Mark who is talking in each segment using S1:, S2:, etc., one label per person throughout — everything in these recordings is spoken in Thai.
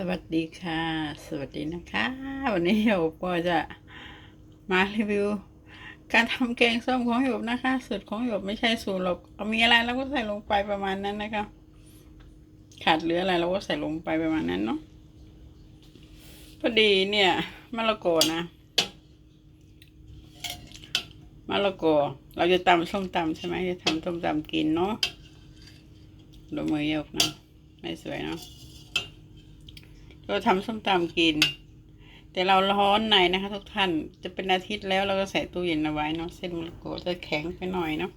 S1: สวัสดีค่ะ สวัสดีนะคะ วันนี้โยบก็จะมารีวิว การทำแกงส้มของโยบนะคะสูตรของโยบไม่ใช่สูตรหรอกเอามีอะไรเราก็ใส่ลงไปประมาณนั้นนะคะ ขาดเหลืออะไรเราก็ใส่ลงไปประมาณนั้นเนาะพอดีเนี่ยมะละกอนะมะละกอเราจะตำส้มตำใช่ไหมจะทำส้มตำกินเนาะดูมือโยกนะไม่สวยเนาะ เราทำส้มตำกิน แต่เราร้อนในนะคะ ทุกท่านจะเป็นอาทิตย์แล้วเราก็ใส่ตู้เย็นเอาไว้เนาะเส้นมะละกอจะแข็งไปหน่อยเนาะ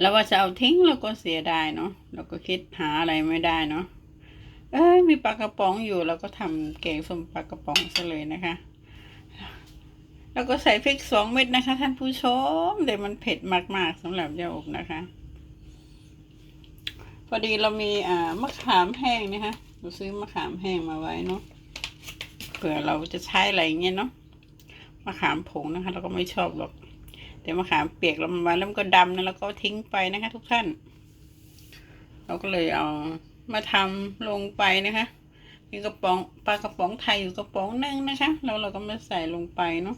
S1: แล้วว่าจะเอาทิ้งเราก็เสียดายเนาะเราก็คิดหาอะไรไม่ได้เนาะเอ้ยมีปลากระป๋องอยู่เราก็ทำแกงส้มปลากระป๋องซะเลยนะคะแล้วก็ใส่พริกสองเม็ดนะคะ ท่านผู้ชมแต่มันเผ็ดมากๆสำหรับยาอกนะคะ พอดีเรามีอ่ามะขามแห้งนะคะเราซื้อมะขามแห้งมาไว้เนาะเผื่อเราจะใช้อะไรเงี้ยเนาะมะขามผงนะคะ เราก็ไม่ชอบหรอกแต่มะขามเปียกเรามาแล้วมันก็ดำนะแล้วก็ทิ้งไปนะคะ ทุกท่าน เราก็เลยเอามาทำลงไปนะคะมีกระป๋องปลากระป๋องไทยอยู่กระป๋องนึงนะคะ แล้วเราก็มาใส่ลงไปเนาะ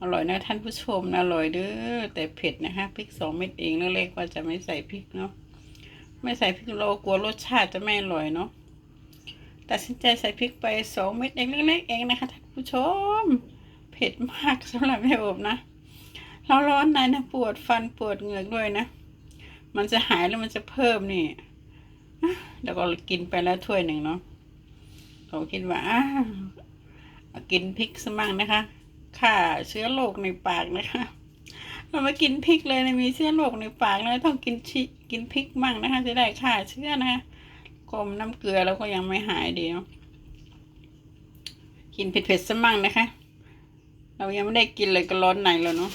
S1: อร่อยนะท่านผู้ชมนะอร่อยเด้อแต่เผ็ดนะคะพริกสองเม็ดเองเล็กๆว่าจะไม่ใส่พริกเนาะ ไม่ใส่พริกโลกลัวรสชาติจะไม่อร่อยเนาะตัดสินใจใส่พริกไปสองเม็ดเองเล็กๆเองนะคะท่านผู้ชม เผ็ดมากสำหรับแม่อบนะเราร้อนในนะปวดฟันปวดเหงือกด้วยนะ มันจะหายแล้วมันจะเพิ่มนี่เดี๋ยวก็กินไปแล้วถ้วยหนึ่งเนาะเราคิดว่าอ้ากินพริกสมั่งนะคะฆ่าเชื้อโรคในปากนะคะ เรามากินพริกเลยนะมีเชื้อโรคในปากเลยต้องกินชิกินพริกมั่งนะคะ จะได้ฆ่าเชื้อนะคะกลมน้ำเกลือแล้วก็ยังไม่หายเดีเนาะกินเผ็ดๆซะมั่งนะคะ เรายังไม่ได้กินเลยก็ร้อนในแล้วเนาะ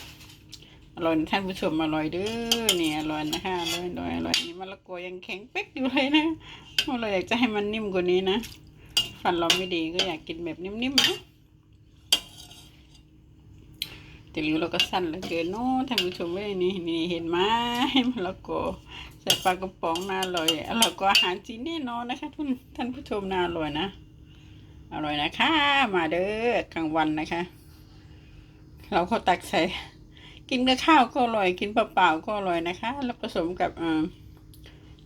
S1: อร่อยท่านผู้ชมอร่อยเด้อเนี่ยอร่อยนะคะอร่อยอร่อยอร่อยนี่มะละกอยังแข็งเป๊กอยู่เลยนะเราอยากจะให้มันนิ่มกว่านี้นะ ฟันเราไม่ดีก็อยากกินแบบนิ่มๆนะ แต่ริ้วเราก็สั้นเหลือเกินเนาะท่านผู้ชมเว้ยนี่นี่เห็นไหมมะละกอใส่ปลากระป๋องน่าอร่อยอร่อยกว่าอาหารจีนแน่นอนนะคะทุนท่านผู้ชมน่าอร่อยนะอร่อยนะคะ มาเด้อกลางวันนะคะ เราก็ตักใส่กินกับข้าวก็อร่อยกินเปล่าๆก็อร่อยนะคะ แล้วผสมกับอ่า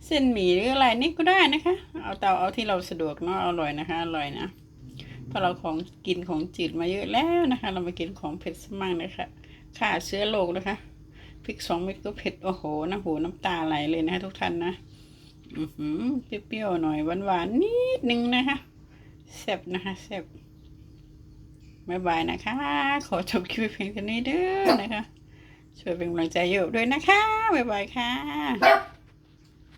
S1: เส้นหมี่หรืออะไรนี่ก็ได้นะคะ เอาเตาเอาที่เราสะดวกเนาะอร่อยนะคะอร่อยนะ เพราะเราของกินของจืดมาเยอะแล้วนะคะ เรามากินของเผ็ดสมั่งนะคะฆ่าเชื้อโรคนะคะพริกสองเม็ดก็เผ็ดโอ้โหน้ำหูน้ำตาไหลเลยนะคะทุกท่านนะอือหือเปรี้ยวๆหน่อยหวานๆนิดนึงนะคะแซ่บนะคะแซ่บบายบายนะคะ ขอจบคลิปเพียงเท่านี้เด้อนะคะ ช่วยเป็นกำลังใจเยอะด้วยนะคะบายบายค่ะ